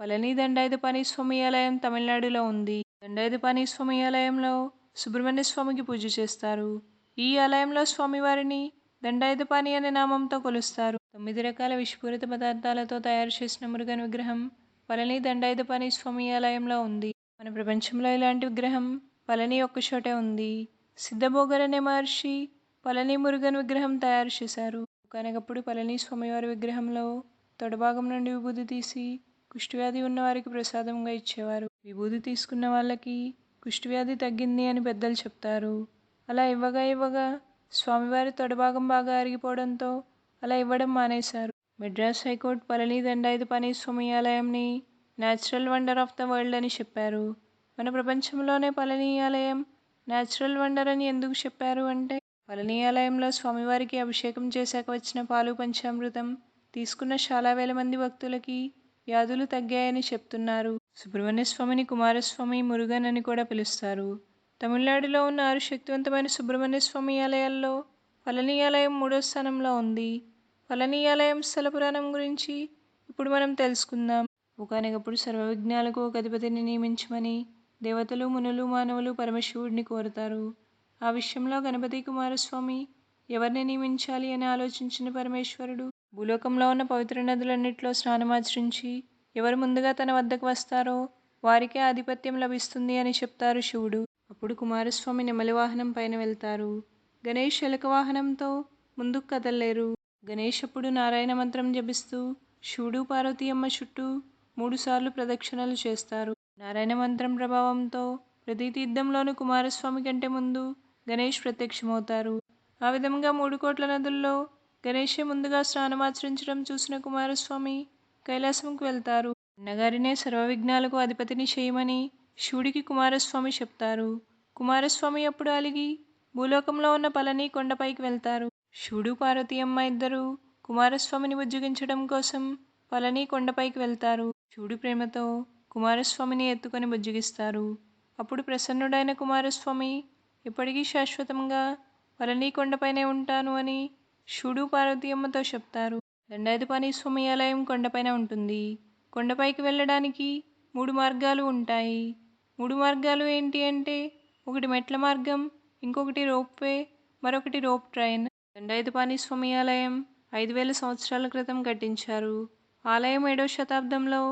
పళని దండాయుధపాణి స్వామి ఆలయం తమిళనాడులో ఉంది. దండాయుధపాణి స్వామి ఆలయంలో సుబ్రహ్మణ్య స్వామికి పూజ చేస్తారు. ఈ ఆలయంలో స్వామివారిని దండాయుధపాణి అనే నామంతో కొలుస్తారు. తొమ్మిది రకాల విషపూరిత పదార్థాలతో తయారు చేసిన మురుగన్ విగ్రహం పళని దండాయుధపాణి స్వామి ఆలయంలో ఉంది. మన ప్రపంచంలో ఇలాంటి విగ్రహం పళని ఒక్క చోటే ఉంది. సిద్ధభోగర్ అనే మహర్షి పళని మురుగన్ విగ్రహం తయారు చేశారు. ఒకనకప్పుడు పళని స్వామివారి విగ్రహంలో తొడభాగం నుండి విభూది తీసి కుష్ఠవ్యాధి ఉన్నవారికి ప్రసాదంగా ఇచ్చేవారు. విభూది తీసుకున్న వాళ్ళకి కుష్ఠవ్యాధి తగ్గింది అని పెద్దలు చెప్తారు. అలా ఇవ్వగా ఇవ్వగా స్వామివారి తొడభాగం బాగా అరిగిపోవడంతో అలా ఇవ్వడం మానేశారు. Madras high court Palani Dandayudhapani Swami ఆలయంని natural wonder of the world అని చెప్పారు. మన ప్రపంచంలోనే పళనీయాలయం ఆలయం న్యాచురల్ వండర్ అని ఎందుకు చెప్పారు అంటే పళనీయాలయంలో ఆలయంలో స్వామివారికి అభిషేకం చేశాక వచ్చిన పాలు పంచామృతం తీసుకున్న చాలా వేల మంది భక్తులకి వ్యాధులు తగ్గాయని చెప్తున్నారు. సుబ్రహ్మణ్య స్వామిని కుమారస్వామి మురుగన్ అని కూడా పిలుస్తారు. తమిళనాడులో ఉన్న ఆరు శక్తివంతమైన సుబ్రహ్మణ్య స్వామి ఆలయాల్లో పళని ఆలయం మూడో స్థానంలో ఉంది. పళని ఆలయం స్థల పురాణం గురించి ఇప్పుడు మనం తెలుసుకుందాం. ఒకనొకప్పుడు సర్వవిజ్ఞాలకు ఒక అధిపతిని నియమించమని దేవతలు మునులు మానవులు పరమశివుడిని కోరుతారు. ఆ విషయంలో గణపతి కుమారస్వామి ఎవరిని నియమించాలి అని ఆలోచించిన పరమేశ్వరుడు భూలోకంలో ఉన్న పవిత్ర నదులన్నింటిలో స్నానమాచరించి ఎవరు ముందుగా తన వద్దకు వస్తారో వారికే ఆధిపత్యం లభిస్తుంది అని చెప్తారు శివుడు. అప్పుడు కుమారస్వామి నెమలి వాహనం పైన వెళ్తారు. గణేష్ ఎలక వాహనంతో ముందుకు కదలలేరు. గణేష్ అప్పుడు నారాయణ మంత్రం జపిస్తూ శివుడు పార్వతీ అమ్మ చుట్టూ మూడుసార్లు ప్రదక్షిణలు చేస్తారు. నారాయణ మంత్రం ప్రభావంతో ప్రతి తీర్థంలోనూ కుమారస్వామి కంటే ముందు గణేష్ ప్రత్యక్షమవుతారు. ఆ విధంగా మూడు కోట్ల నదుల్లో గణేషే ముందుగా స్నానమాచరించడం చూసిన కుమారస్వామి కైలాసంకు వెళ్తారు. అన్నగారినే సర్వ విఘ్నాలకు అధిపతిని చేయమని శివుడికి కుమారస్వామి చెప్తారు. కుమారస్వామి అప్పుడు అలిగి భూలోకంలో ఉన్న పలని కొండపైకి వెళ్తారు. శివుడు పార్వతీ అమ్మ ఇద్దరు కుమారస్వామిని బుజ్జగించడం కోసం పలని కొండపైకి వెళ్తారు. శివుడి ప్రేమతో కుమారస్వామిని ఎత్తుకొని బుజ్జగిస్తారు. అప్పుడు ప్రసన్నుడైన కుమారస్వామి ఎప్పటికీ శాశ్వతంగా పళని కొండపైనే ఉంటాను అని శివుడు పార్వతీయమ్మతో చెప్తారు. దండాయుధపాణి స్వామి ఆలయం కొండపైన ఉంటుంది. కొండపైకి వెళ్ళడానికి మూడు మార్గాలు ఉంటాయి. మూడు మార్గాలు ఏంటి అంటే ఒకటి మెట్ల మార్గం ఇంకొకటి రోప్వే మరొకటి రోప్ ట్రైన్. దండాయుధపాణి స్వామి ఆలయం ఐదు వేల సంవత్సరాల క్రితం కట్టించారు. ఆలయం ఏడవ శతాబ్దంలో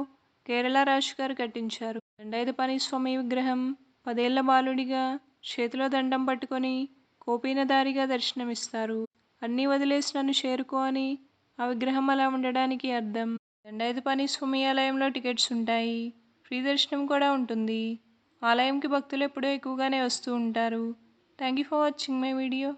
కేరళ రాజు గారు కట్టించారు. దండాయుధపాణి స్వామి విగ్రహం పదేళ్ళ బాలుడిగా చేతిలో దండం పట్టుకొని కోపీనదారిగా దర్శనమిస్తారు. అన్నీ వదిలేసి నన్ను చేరుకో అని ఆ విగ్రహం అలా ఉండడానికి అర్థం. దండాయుధపాణి స్వామి ఆలయంలో టికెట్స్ ఉంటాయి. ఫ్రీ దర్శనం కూడా ఉంటుంది. ఆలయంకి భక్తులు ఎప్పుడూ ఎక్కువగానే వస్తూ ఉంటారు. Thank you for watching my video.